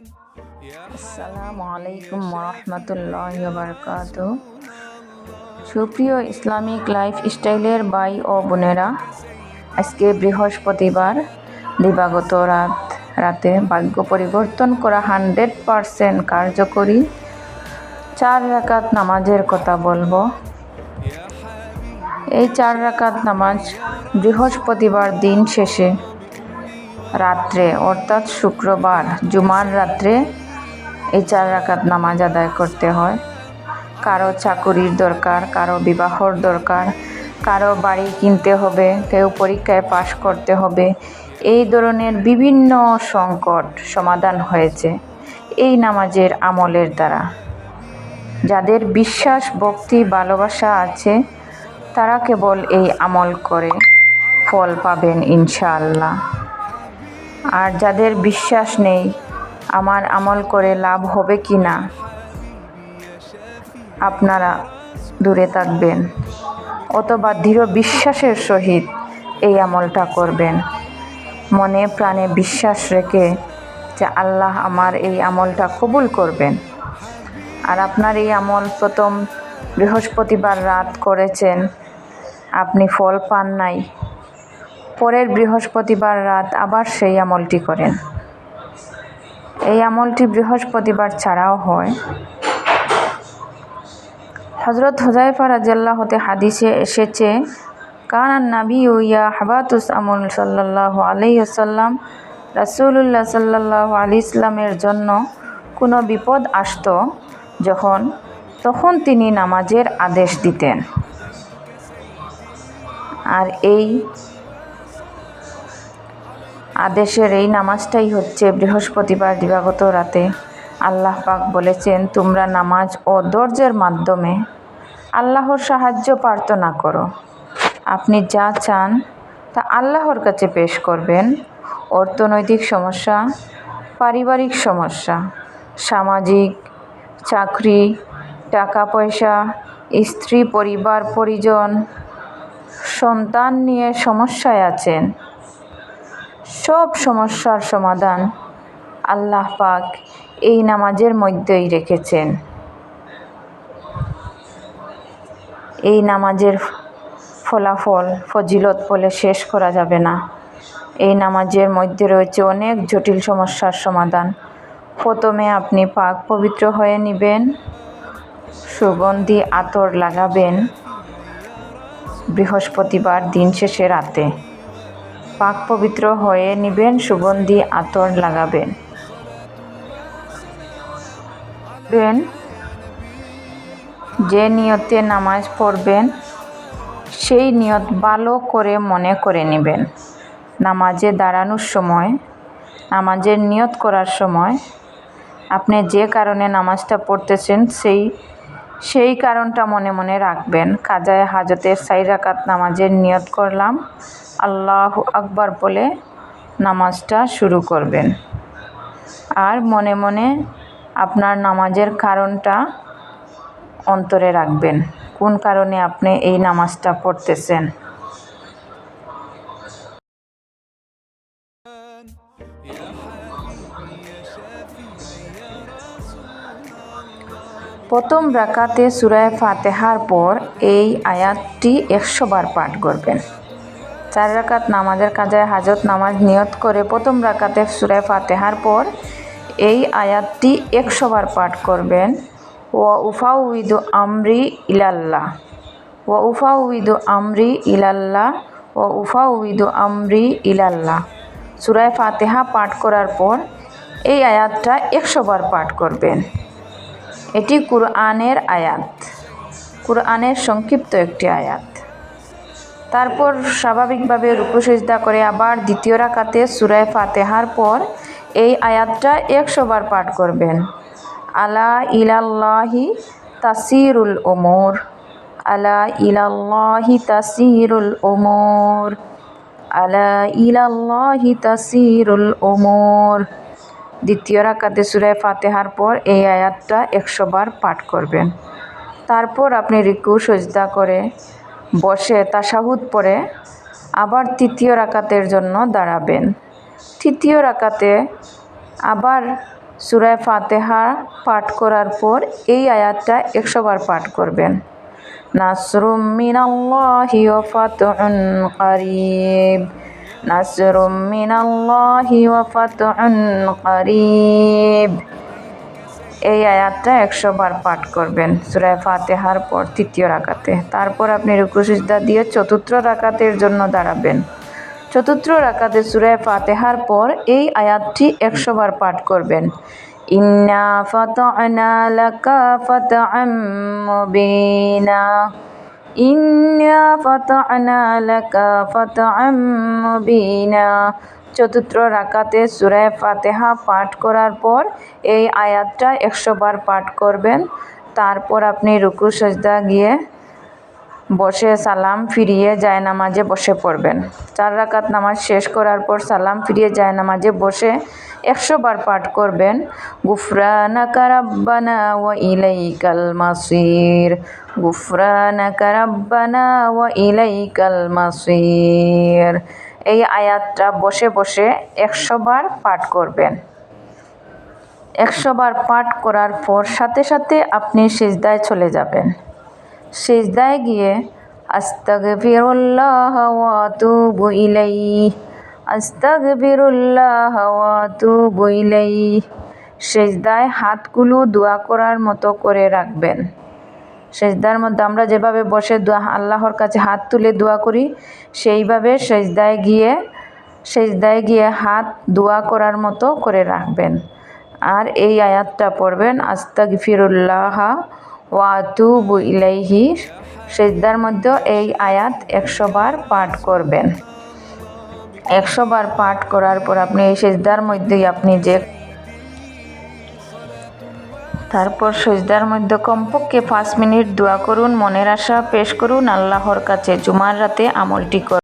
আসসালামু আলাইকুম রহমতুল্লাহ বারকাত সুপ্রিয় ইসলামিক লাইফ স্টাইলের ভাই ও বোনেরা, আজকে বৃহস্পতিবার, দিবাগত রাত, রাতে ভাগ্য পরিবর্তন করা হান্ড্রেড পারসেন্ট কার্যকরী চার রাকাত নামাজের কথা বলব। এই চার রাকাত নামাজ বৃহস্পতিবার দিন শেষে রাত্রে, অর্থাৎ শুক্রবার, জুমার রাত্রে এই চার রাকাত নামাজ আদায় করতে হয়। কারও চাকুরির দরকার, কারও বিবাহর দরকার, কারও বাড়ি কিনতে হবে, কেউ পরীক্ষায় পাশ করতে হবে। এই ধরনের বিভিন্ন সংকট সমাধান হয়েছে এই নামাজের আমলের দ্বারা। যাদের বিশ্বাস, ভক্তি, ভালোবাসা আছে, তারা কেবল এই আমল করে ফল পাবেন ইনশাআল্লাহ। আর যাদের বিশ্বাস নেই, আমার আমল করে লাভ হবে কি না? আপনারা দূরে থাকবেন, অথবা দৃঢ় বিশ্বাসের সহিত এই আমলটা করবেন। মনে প্রাণে বিশ্বাস রেখে যে আল্লাহ আমার এই আমলটা কবুল করবেন। আর আপনার এই আমল প্রথম বৃহস্পতিবার রাত করেছেন, আপনি ফল পান নাই পরের বৃহস্পতিবার রাত আবার সেই আমলটি করেন। এই আমলটি বৃহস্পতিবার ছাড়াও হয়। হজরত হুজাইফা রাজাল্লাহ হতে হাদিসে এসেছে কানান নাবি ইয়া হাবাতুস আমল সাল্লাহ আলাইসাল্লাম রাসুল্লাহ সাল্লাহ আলি ইসলামের জন্য কোনো বিপদ আসত যখন, তখন তিনি নামাজের আদেশ দিতেন। আর এই আদেশের এই নামাজটাই হচ্ছে বৃহস্পতিবার দিবাগত রাতে আল্লাহ পাক বলেছেন, তোমরা নামাজ ও দর্জের মাধ্যমে আল্লাহর সাহায্য প্রার্থনা করো। আপনি যা চান তা আল্লাহর কাছে পেশ করবেন। অর্থনৈতিক সমস্যা, পারিবারিক সমস্যা, সামাজিক চাকরি টাকা পয়সা স্ত্রী, পরিবার, পরিজন, সন্তান নিয়ে সমস্যায় আছেন। সব সমস্যার সমাধান আল্লাহ পাক এই নামাজের মধ্যেই রেখেছেন। এই নামাজের ফলাফল, ফজিলত বলে শেষ করা যাবে না। এই নামাজের মধ্যে রয়েছে অনেক জটিল সমস্যার সমাধান। প্রথমে আপনি পাক পবিত্র হয়ে নেবেন, সুগন্ধি আতর লাগাবেন বৃহস্পতিবার দিন শেষে রাতে। পাক পবিত্র হয়ে নেবেন, সুগন্ধি আতর লাগাবেন। যে নিয়তে নামাজ পড়বেন, সেই নিয়ত ভালো করে মনে করে নেবেন। নামাজে দাঁড়ানোর সময়, নামাজের নিয়ত করার সময়, আপনি যে কারণে নামাজটা পড়তেছেন, সেই সেই কারণটা মনে মনে রাখবেন। কাজায় হাজতের সাইরাকাত নামাজের নিয়ত করলাম। আল্লাহ আকবার বলে নামাজটা শুরু করবেন। আর মনে মনে আপনার নামাজের কারণটা অন্তরে রাখবেন। কোন কারণে আপনি এই নামাজটা পড়তেছেন? প্রথম রাকাতে সুরায় ফাতেহার পর এই আয়াতটি একশো বার পাঠ করবেন। চার রাকাত নামাজের কাজায় হাজত নামাজ নিয়ত করে প্রথম রাকাতে সুরায় ফাতেহার পর এই আয়াতটি একশো বার পাঠ করবেন। ও উফা উইদু আমরি ইলাল্লাহ। ও উফা উইদু আমরি ইলাল্লাহ। ও উফা উইদু আমরি ইলাল্লাহ। সুরায় ফাতেহা পাঠ করার পর এই আয়াতটা একশো বার পাঠ করবেন। এটি কুরআনের আয়াত। কুরআনের সংক্ষিপ্ত একটি আয়াত। তারপর স্বাভাবিকভাবে রূপসজ্জা করে আবার দ্বিতীয় রাকাতে সুরায় ফাতেহার পর এই আয়াতটা একশোবার পাঠ করবেন। আলা ইলাল্লাহি তাসিরুল ওমর আলা ইলাল্লাহি তাসিরুল ওমর আলা ইলাল্লাহি তাসিরুল ওমর দ্বিতীয় রাকাতে সুরায় ফাতেহার পর এই আয়াতটা একশো বার পাঠ করবেন। তারপর আপনি রিকু, সজদা করে বসে তাসাহুদ পরে আবার তৃতীয় রাকাতের জন্য দাঁড়াবেন। তৃতীয় রাকাতে আবার সুরায় ফাতেহা পাঠ করার পর এই আয়াতটা একশো বার পাঠ করবেন। নাসরুম মিনাল্লাহি ফাতহুন কারীব। নাসরুম মিনাল্লাহি ওয়া ফাতহুন কারীব এই আয়াতটা একশো বার পাঠ করবেন। সুরায় ফাতেহার পর তৃতীয় রাকাতে। তারপর আপনি রুকু সিজদা দিয়ে চতুর্থ রাকাতের জন্য দাঁড়াবেন। চতুর্থ রাকাতে সুরায় ফাতেহার পর এই আয়াতটি একশো বার পাঠ করবেন। ইন্না ফাতআনা লাকা ফাতআম চতুর্থ রাকাতে সুরায় ফাতেহা পাঠ করার পর এই আয়াতটা একশো বার পাঠ করবেন। তারপর আপনি রুকু, সজদা গিয়ে বসে সালাম ফিরিয়ে যায় নামাজে বসে পড়বেন। চার রাকাত নামাজ শেষ করার পর সালাম ফিরিয়ে যায় নামাজে বসে একশো বার পাঠ করবেন। গুফরানাকা রাব্বানা ওয়া ইলাইকাল মাসির। গুফরানাকা রাব্বানা ওয়া ইলাইকাল মাসির। এই আয়াতটা বসে বসে একশো বার পাঠ করবেন। একশো বার পাঠ করার পর সাথে সাথে আপনি সিজদায় চলে যাবেন। সিজদায় গিয়ে, আস্তাগফিরুল্লাহ ওয়া আতুবু ইলাইহি, আস্তাগফিরুল্লাহ ওয়া আতুবু ইলাইহি। সেজদায় হাতগুলো দোয়া করার মতো করে রাখবেন। সেজদার মধ্যে আমরা যেভাবে বসে দোয়া, আল্লাহর কাছে হাত তুলে দোয়া করি, সেইভাবে সেজদায় গিয়ে সেজদায় গিয়ে হাত দোয়া করার মতো করে রাখবেন। আর এই আয়াতটা পড়বেন, আস্তাগফিরুল্লাহ ওয়াতুবু ইলাইহি, সেজদার মধ্যে এই আয়াত একশো বার পাঠ করবেন। একশো বার পাঠ করার পর আপনি এই সেজদার মধ্যেই আপনি যে তারপর সজদার মধ্যে কমপক্ষে পাঁচ মিনিট দোয়া করুন, মনের আশা পেশ করুন, আল্লাহর কাছে জুমার রাতে আমলটি করুন